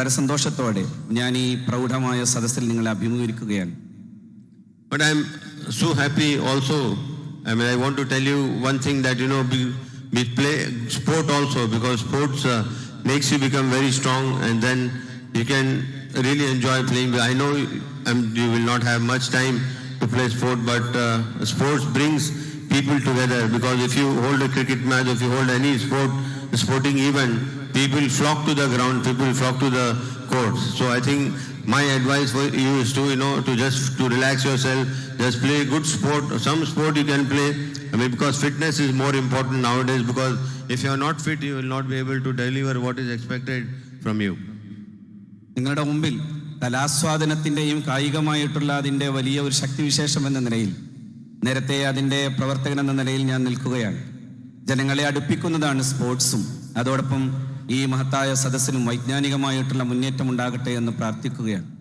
വളരെ സന്തോഷത്തോടെ ഞാൻ ഈ പ്രൗഢമായ സദസ്സിൽ നിങ്ങളെ അഭിമുഖീകരിക്കുകയാണ് But I'm so happy also. I mean, I want to tell you one thing that, you know, we, we play sport also because sports uh, makes you become very strong and then you can really enjoy playing. I know um, you will not have much time to play sport, but uh, sports brings people together because if you hold a cricket match, if you hold any sport, sporting event, people flock to the ground, people flock to the courts. So I think my advice for you is to, you know, to just to relax yourself, just play good sport. Some sport you can play, I mean, because fitness is more important nowadays because if you are not fit, you will not be able to deliver what is expected from you. നിങ്ങളുടെ മുമ്പിൽ കലാസ്വാദനത്തിന്റെയും കായികമായിട്ടുള്ള അതിന്റെ വലിയ ഒരു ശക്തിവിശേഷം എന്ന നിലയിൽ നേരത്തെ അതിന്റെ പ്രവർത്തകൻ എന്ന നിലയിൽ ഞാൻ നിൽക്കുകയാണ് ജനങ്ങളെ അടുപ്പിക്കുന്നതാണ് സ്പോർട്സും അതോടൊപ്പം ഈ മഹത്തായ സദസ്സിനും വൈജ്ഞാനികമായിട്ടുള്ള മുന്നേറ്റം ഉണ്ടാകട്ടെ എന്ന് പ്രാർത്ഥിക്കുകയാണ്.